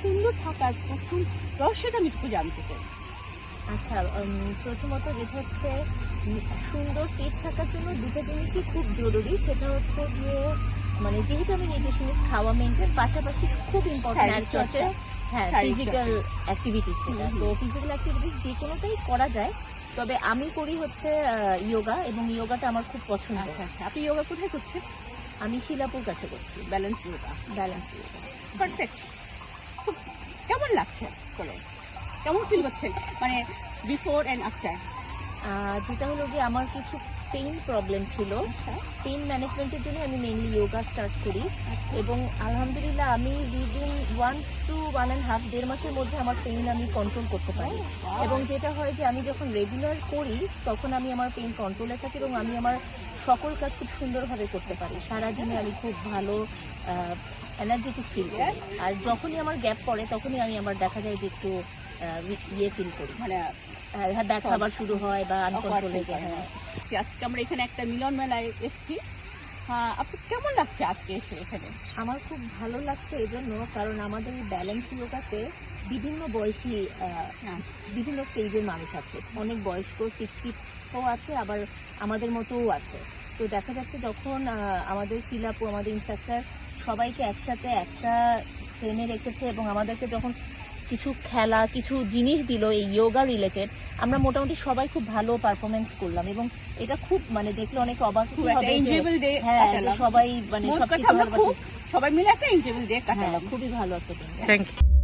সুন্দর থাকার প্রথম রহস্যটা আমি একটু জানতে চাই। আচ্ছা প্রথমত যেটা হচ্ছে সুন্দর পেট থাকার জন্য দুটো জিনিসই খুব জরুরি। সেটা হচ্ছে যে মানে যেহেতু আমি নিউট্রিশনিস্ট খাওয়া মেনটেন পাশাপাশি খুব ইম্পর্টেন্ট আর হ্যাঁ ফিজিক্যাল অ্যাক্টিভিটিস যেটা। তো ফিজিক্যাল অ্যাক্টিভিটিস যে কোনোটাই করা যায় তবে আমি করি হচ্ছে ইয়োগা এবং ইয়োগাটা আমার খুব পছন্দ। আচ্ছা আচ্ছা। আপনি যোগা কোথায় করছেন? আমি শিলাপুর কাছে করছি balance yoga balance yoga perfect কেমন লাগছে? কেমন ফিল করছেন মানে বিফোর অ্যান্ড আফটার যেটা হলো যে আমার কিছু পেইন প্রবলেম ছিল। আচ্ছা। পেইন ম্যানেজমেন্টের জন্য আমি মেইনলি যোগা স্টার্ট করি। এবং আলহামদুলিল্লাহ আমি within one two one and half দেড় মাসের মধ্যে আমার পেইন আমি কন্ট্রোল করতে পারি। এবং যেটা হয় যে আমি যখন রেগুলার করি তখন আমি আমার পেইন কন্ট্রোলে থাকি এবং আমি আমার সকল কাজ খুব সুন্দরভাবে করতে পারি। সারাদিনে আমি খুব ভালো এনার্জেটিক ফিল করি। আর যখনই আমার গ্যাপ পড়ে তখনই আমি আমার দেখা যায় যে একটু ইয়ে ফিল করি। মানে হ্যাঁ ব্যথা আবার শুরু হয় বা আনকন্ট্রোল হয়ে হ্যাঁ আজকে আমরা এখানে একটা মিলন মেলায় এসেছি। হ্যাঁ আপনি কেমন লাগছে আজকে এসে এখানে? আমার খুব ভালো লাগছে এজন্য কারণ আমাদের এই ব্যালেন্স যোগাতে বিভিন্ন বয়সী হ্যাঁ। বিভিন্ন স্টেজের মানুষ আছে। অনেক বয়স্ক শিক্ষিতও আছে আবার আমাদের মতোও আছে। তো দেখা যাচ্ছে যখন আমাদের শিলাপু আমাদের ইনস্ট্রাক্টর সবাইকে একসাথে একটা ট্রেনে রেখেছে এবং আমাদেরকে যখন কিছু খেলা কিছু জিনিস দিল এই যোগা রিলেটেড আমরা মোটামুটি সবাই খুব ভালো পারফরমেন্স করলাম এবং এটা খুব মানে দেখলে অনেক অবাক ডে হ্যাঁ সবাই মানে সবাই মিলে একটা এনজয়েবল ডে হ্যাঁ কাটালাম। খুবই ভালো একটা থ্যাংক ইউ